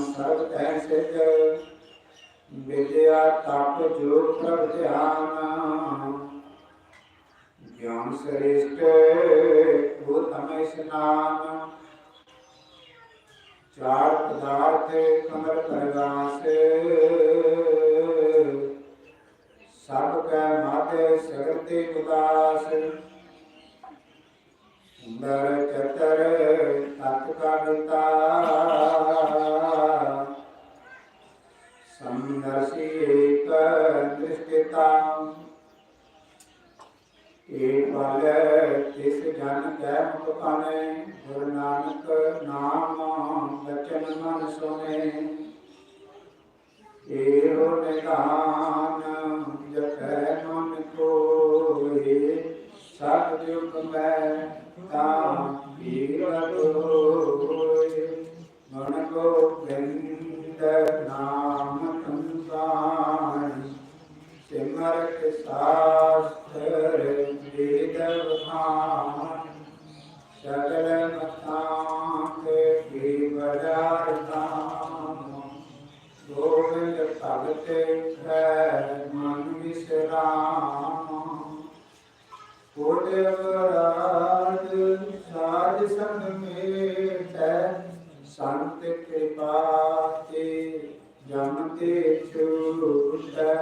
ਸਭ ਤੈ ਸਿਧ ਵਿਦਿਆ ਤਪ ਜੋ ਪ੍ਰਭ ਧਿਆਨ। ਗਿਆਨ ਸ੍ਰੇਸ਼ਟ ਉਤਮ ਇਸਨਾਨ ਚਾਰ ਪਦਾਰਥ ਕਮਲ ਪ੍ਰਗਾਸ। ਸਭ ਕੈ ਮਾਤੇ ਸਗਤੇ ਉਦਾਸ। ਸੁੰਦਰ ਚਤਰ, ਤਤ ਕਾ ਦਿੱਤਾ ਏਕ ਵਾਲੇ ਤਿਸ ਜਨ ਕੈ ਮੁਖ ਪਾਣੇ, ਗੁਰ ਨਾਨਕ ਨਾਮ ਬਚਨ ਮਨ ਸੁਨੇ ਏਹੋ ਨਿਧਾਨ ਜਪੈ ਮਨ ਕੋਏ, ਸਤ ਜੁਗ ਮੈਂ ਤਾਂ ਪੀਰਤ ਹੋਏ ਸਿਮਰਤ ਸਾਸਤਰ ਵੇਦ ਵਖਾਨ ਸਗਲ ਮਤਾਂ ਕੇ ਕੀ ਵਡਾਰਤਾ ਭਗਤ ਹੈ ਮਨ ਵਿਸਰਾਮ ਕੋਟਿ ਰਾਜ ਸਾਜ ਸੰਗ ਮੇਟੈ ਸੰਤ ਕਿਰਪਾ ਤੇ ਜਮ ਤੇ ਛੂਟੈ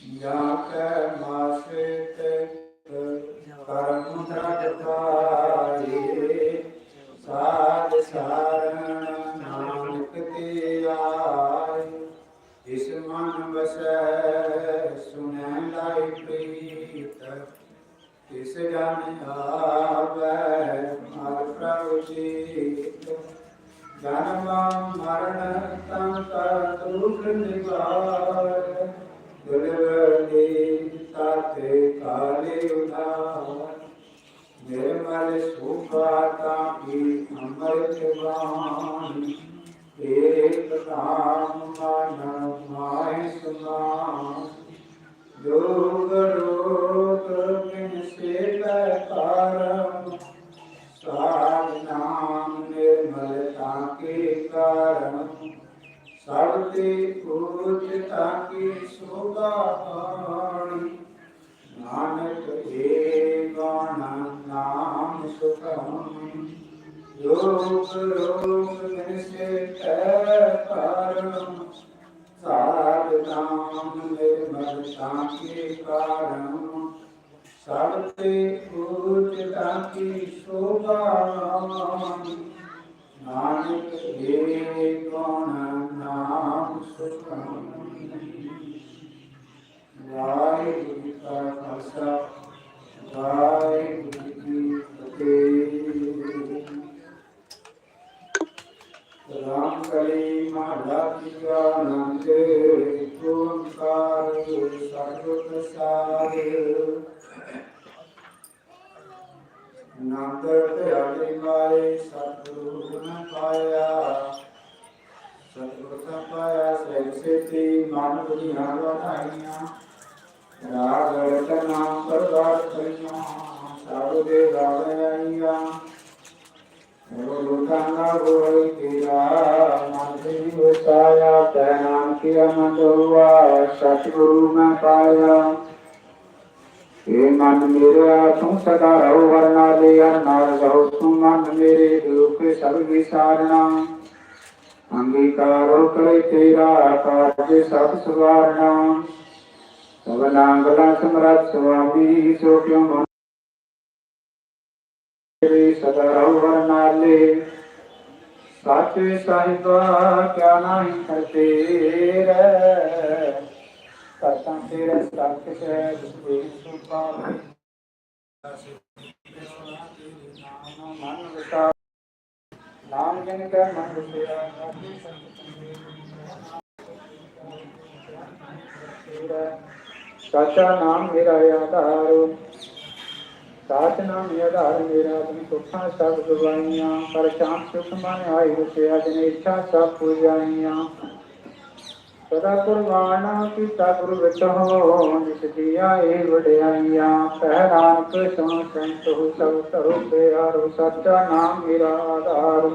ਜਾ ਕੈ ਮਾਸਿਤ ਕਰਮ ਦਰਦ ਸਾਧ ਸਾਰਣ ਨਾਨਕ ਤੇ ਆਏ। ਇਸ ਮਨ ਵਸੈ ਸੁਨੈ ਲਾਇ ਪ੍ਰੀਤ। ਤਿਸ ਜਨ ਆਵੈ ਹਰ ਪ੍ਰਭੂ ਜੀਤ। ਜਨਮ ਮਰਨ ਤੰ ਕਾ ਨਿਵਾਰ। ਦੁਰਵਦੀ ਤਾਤੇ ਕਾਲੇ ਉਧਾਰ ਨਿਰਮਲ ਸੁਖਾਤਾ ਕੀ ਅੰਮ੍ਰਿਤ ਬਾਣੀ ਏਕ ਨਾਮ ਮਨ ਮਾਇ ਸੁਨਾਮ ਜੋਗ ਰੋਗ ਬਿਨ ਸੇ ਕਾਰਮ ਸਾਧ ਨਾਮ ਨਿਰਮਲਤਾ ਕੇ ਕਾਰਨ ਸਭ ਤੇ ਪੂਜਤਾ ਕੀ ਸੋਭਾ ਪਾਣੀ ਨਾਨਕ ਏ ਗਣ ਨਾਮ ਸੁਖਮ ਲੋਕ ਰੋਗ ਨਿਸੇ ਤੈ ਕਰਮ ਸਾਧ ਨਾਮ ਨਿਰਮਲ ਸਾਖੀ ਕਾਰਮ ਸਭ ਤੇ ਪੂਜਤਾ ਕੀ ਸ਼ੋਭਾ ਨਾਨਕ ਏ ਗਣ ਵਾਹਿਗੁਰੂ ਜੀ ਕਾ ਖਾਲਸਾ ਵਾਹਿਗੁਰੂ ਜੀ ਫਤਿਹ ਰਾਮ ਕਲੀ ਮਹਲਾ ਤੀਜਾ ਨੰਦ ਓੰਕਾਰ ਸਤਿਗੁਰ ਪ੍ਰਸਾਦ ਨੰਦ ਧਿਆਲੇ ਮਾਰੇ ਸਤਿਗੁਰੂ ਨ ਪਾਇਆ ਸਤਿਗੁਰ ਪਾਇਆ ਸਹਿ ਸੇਤੀ, ਮਨ ਬੁਝੀਆਂ ਵਧਾਈਆਂ। ਰਾਗ ਰਤਨਾ ਪਰਵਾਰ ਕਰੀਆਂ ਸਾਧੂ ਦੇ ਰਾਗ ਆਈਆਂ ਉਹ ਲੋਕਾਂ ਹੋਈ ਤੇਰਾ ਮਨ ਦੇ ਵਸਾਇਆ, ਤੈ ਨਾਮ ਕੀ ਅਮਨ ਸਤਿਗੁਰੂ ਮੈਂ ਪਾਇਆ। ਏ ਮਨ ਮੇਰਾ, ਤੂੰ ਸਦਾ ਰਹੋ, ਵਰਨਾ ਦੇ ਹਰ ਰਹੋ, ਤੂੰ ਮਨ ਮੇਰੇ, ਦੁਖ ਸਭ ਵਿਸਾਰਣਾ ਅੰਗੀਕਾਰੋ ਕਰੇ ਤੇਰਾ ਕਾਜ ਸਭ ਸਵਾਰਣਾ ਸਭਨਾਂਗਲਾ ਸਮਰੱਥ ਸੁਆਮੀ ਸੋ ਕਿਉ ਮਨ ਸਦਾ ਰਹੋ ਵਰਨਾਲੇ ਸਾਚੇ ਸਾਹਿਬਾ ਕਿਆ ਨਾਹੀ ਕਰਤੇ ਰਹਿ ਕਰਤਾਂ ਤੇਰੇ ਸਤਿ ਹੈ ਜਿਸਦੇ ਸੁਪਾ ਨਾਮ ਮਨ ਵਿਚਾਰ ਨਾਮ ਜਨ ਕੈ ਮਨ ਵਿਚਾਰ ਆਪੇ ਸਾਚਾ ਨਾਮ ਮੇਰਾ ਆਧਾਰ, ਸਾਚ ਨਾਮ ਆਧਾਰ, ਮੇਰਾ ਤੁਮ ਸੁਖਾਂ ਸਭ ਗਵਾਈਆਂ ਪਰ ਸ਼ਾਮ ਸੁਖ ਮਨ ਆਈ ਰੁਸਿਆ ਜਿਨ ਇੱਛਾ ਸਭ ਪੂਜਾਈਆਂ। ਸਦਾ ਕੁਰਬਾਨਾ ਕੀਤਾ ਗੁਰੂ ਵਿੱਚ ਹੋ ਜਿਸ ਦੀਆਂ ਇਹ ਵਡਿਆਈਆਂ ਕਹਿ ਨਾਨਕ ਸੰਤ ਹੋ ਸਭ ਧਰੋ ਪਿਆਰੋ, ਸੱਚਾ ਨਾਮ ਮੇਰਾ ਆਧਾਰ।